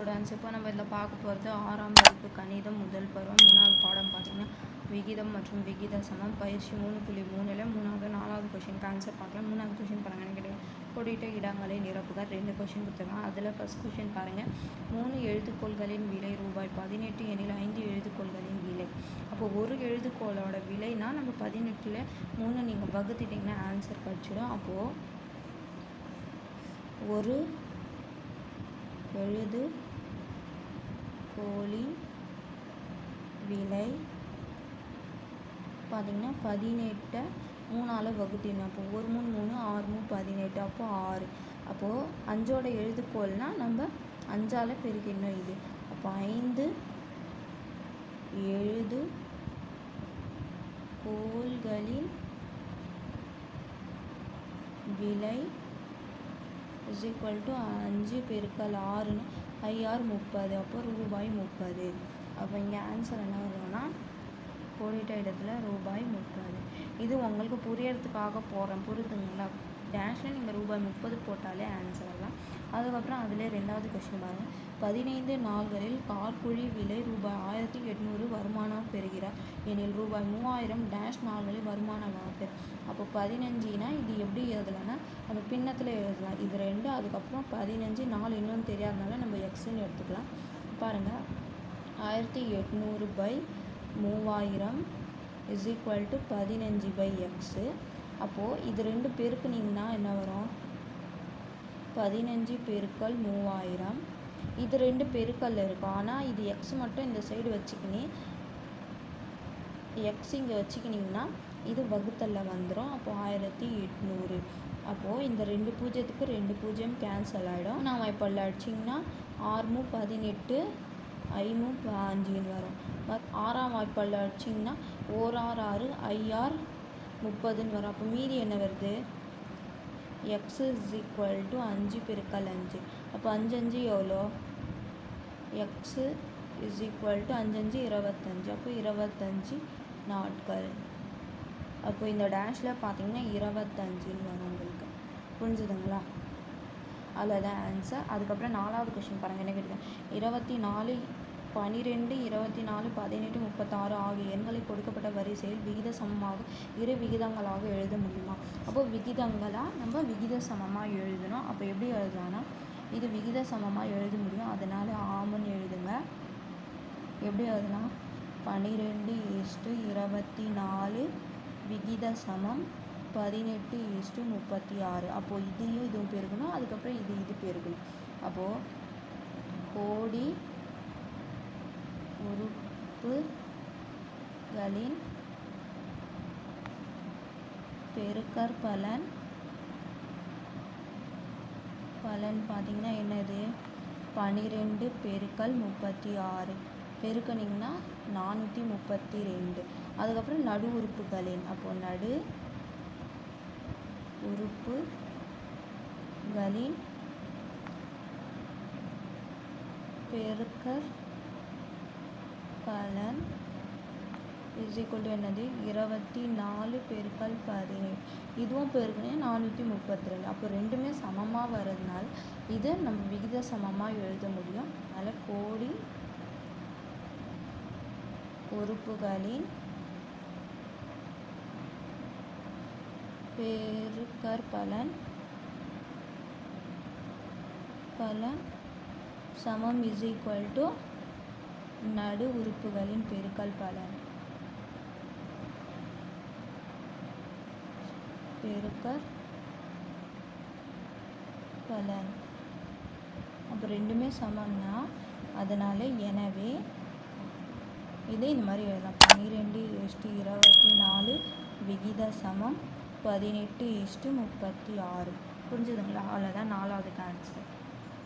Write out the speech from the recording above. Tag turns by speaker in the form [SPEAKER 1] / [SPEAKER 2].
[SPEAKER 1] Students இப்போ நம்ம இதில் பார்க்க போகிறது ஆறாம் வகுப்பு கணிதம் முதல் பருவம். மூணாவது பாடம் பார்த்தீங்கன்னா விகிதம் மற்றும் விகித சமம். பயிற்சி மூணு புள்ளி மூணில் மூணாவது நாலாவது கொஷினுக்கு ஆன்சர் பார்க்கலாம். மூணாவது கொஷின் பாருங்கள் கிடையாது. கொடிட்ட இடங்களை நிரப்புக. ரெண்டு கொஷின் கொடுத்துருக்காங்க அதில் ஃபஸ்ட் கொஷின் பாருங்கள் மூணு எழுதுகோள்களின் விலை ரூபாய் பதினெட்டு எனில் ஐந்து எழுதுகோள்களின் விலை. அப்போ ஒரு எழுதுகோளோட விலைனா நம்ம பதினெட்டில் மூணு நீங்கள் வகுத்துட்டிங்கன்னா ஆன்சர் கிடச்சிடும். அப்போது ஒரு எழுது கோழி விலை பார்த்திங்கன்னா பதினெட்டை மூணால் வகுத்திடணும் அப்போ ஒரு மூணு மூணு ஆறு மூணு பதினெட்டு அப்போ ஆறு. அப்போது அஞ்சோட எழுதுக்கோள்னால் நம்ம அஞ்சால் பெருக்கிடணும் இது. அப்போ ஐந்து எழுது கோள்களின் விலை இஸ் ஈக்குவல் டு அஞ்சு பெருக்கல் ஆறுன்னு ஐஆர் முப்பது அப்போ ரூபாய் முப்பது அப்போ இங்கே ஆன்சர் என்ன வரும்னா கோடிட்ட இடத்துல ரூபாய் முப்பது இது உங்களுக்கு புரியறதுக்காக போகிறேன் புரியுதுங்களா டேஷில் நீங்கள் ரூபாய் முப்பது போட்டாலே ஆன்சர் வரலாம். அதுக்கப்புறம் அதிலே ரெண்டாவது கொஸ்டின் பாருங்கள் பதினைந்து நாள்களில் கார்குழி விலை ரூபாய் ஆயிரத்தி எட்நூறு வருமானம் பெறுகிறார். எனில் ரூபாய் மூவாயிரம் டேஷ் நாள்களில் வருமானமாக பெறும் அப்போ பதினஞ்சுனா இது எப்படி எழுதலாம்னா நம்ம பின்னத்தில் எழுதலாம். இது ரெண்டு அதுக்கப்புறம் பதினஞ்சு நாள் இன்னும் தெரியாதனால நம்ம எக்ஸ்ன்னு எடுத்துக்கலாம். பாருங்கள் ஆயிரத்தி எட்நூறு பை மூவாயிரம் இஸ் ஈக்குவல் டு பதினஞ்சு பை எக்ஸு அப்போது இது ரெண்டு பெருக்குனிங்கன்னா என்ன வரும்? பதினஞ்சு பெருக்கல் மூவாயிரம். இது ரெண்டு பெருக்கல் இருக்கும். ஆனால் இது எக்ஸ் மட்டும் இந்த சைடு வச்சுக்கினி எக்ஸ் இங்கே வச்சுக்கினிங்கன்னா இது வகுத்தலில் வந்துடும் அப்போ ஆயிரத்தி எட்நூறு. அப்போது இந்த ரெண்டு பூஜ்ஜியத்துக்கு ரெண்டு பூஜ்ஜியம் கேன்சல் ஆகிடும் நான் இப்போ அடிச்சிங்கன்னா ஆறுமு பதினெட்டு ஐமு அஞ்சுன்னு வரும். ஆறாம் வாய்ப்பால் அடிச்சிங்கன்னா ஓர் ஆறு ஆறு ஐஆர் முப்பதுன்னு வரும். அப்போ மீதி என்ன வருது? எக்ஸ் இஸ் ஈக்குவல் டு அஞ்சு பெருக்கல் அஞ்சு. அப்போ அஞ்சு அஞ்சு எவ்வளோ? எக்ஸு இஸ் ஈக்குவல் டு அஞ்சஞ்சு இருபத்தஞ்சு. அப்போ இருபத்தஞ்சி நாட்கள். அப்போ இந்த டேஷில் பார்த்தீங்கன்னா இருபத்தஞ்சுன்னு வரும் உங்களுக்கு. புரிஞ்சுதுங்களா? அதில் தான் ஆன்சர் அதுக்கப்புறம் நாலாவது கொஷின் பாருங்கள் என்ன கேட்டுக்கேன் இருபத்தி நாலு பனிரெண்டு இருபத்தி நாலு பதினெட்டு முப்பத்தாறு ஆகிய எண்களை கொடுக்கப்பட்ட வரிசையில் விகித சமமாக இரு விகிதங்களாக எழுத முடியுமா? அப்போ விகிதங்களாக நம்ம விகித சமமாக எழுதணும். அப்போ எப்படி எழுதலாம்னா இது விகித சமமாக எழுத முடியும். அதனால் ஆமுன்னு எழுதுங்க. எப்படி எழுதலாம்? பன்னிரெண்டு இஸ்டு இருபத்தி நாலு விகித சமம் பதினெட்டு இஸ்டு முப்பத்தி ஆறு. அப்போது இதையும் இதுவும் பெருகணும் அதுக்கப்புறம் இது இது பெருகணும் அப்போது கோடி உறுப்புகளின் பெருக்கற்பலன் பலன் பார்த்திங்கன்னா என்னது? பன்னிரெண்டு பெருக்கல் முப்பத்தி ஆறு பெருக்கணிங்கன்னா நானூற்றி முப்பத்தி ரெண்டு அதுக்கப்புறம் நடு உறுப்புகளின். அப்போ நடு உறுப்புகளின் பெருக்கர் பலன் இஸ் ஈக்குவல் டு என்னது இருபத்தி நாலு பெருக்கல் பதினேழு. இதுவும் பெருக்கணும் நானூற்றி முப்பத்தி ரெண்டு அப்போ ரெண்டுமே சமமாக வர்றதுனால இதை நம்ம விகித சமமாக எழுத முடியும். அதனால் கோடி உறுப்புகளின் பெருக்கற்பலன் பலன் சமம் இஸ் ஈக்குவல் டு நடு உறுப்புகளின் பெருக்கல் பலன் பெருக்கல் பலன் அப்போ ரெண்டுமே சமம்னா அதனால் எனவே இதே இந்த மாதிரி எழுதலாம். பன்னிரெண்டு இஷ்டு இருபத்தி நாலு விகித சமம். பதினெட்டு இஷ்டு முப்பத்தி ஆறு. புரிஞ்சுதுங்களா? அவ்வளோதான் நாலாவது ஆன்சர்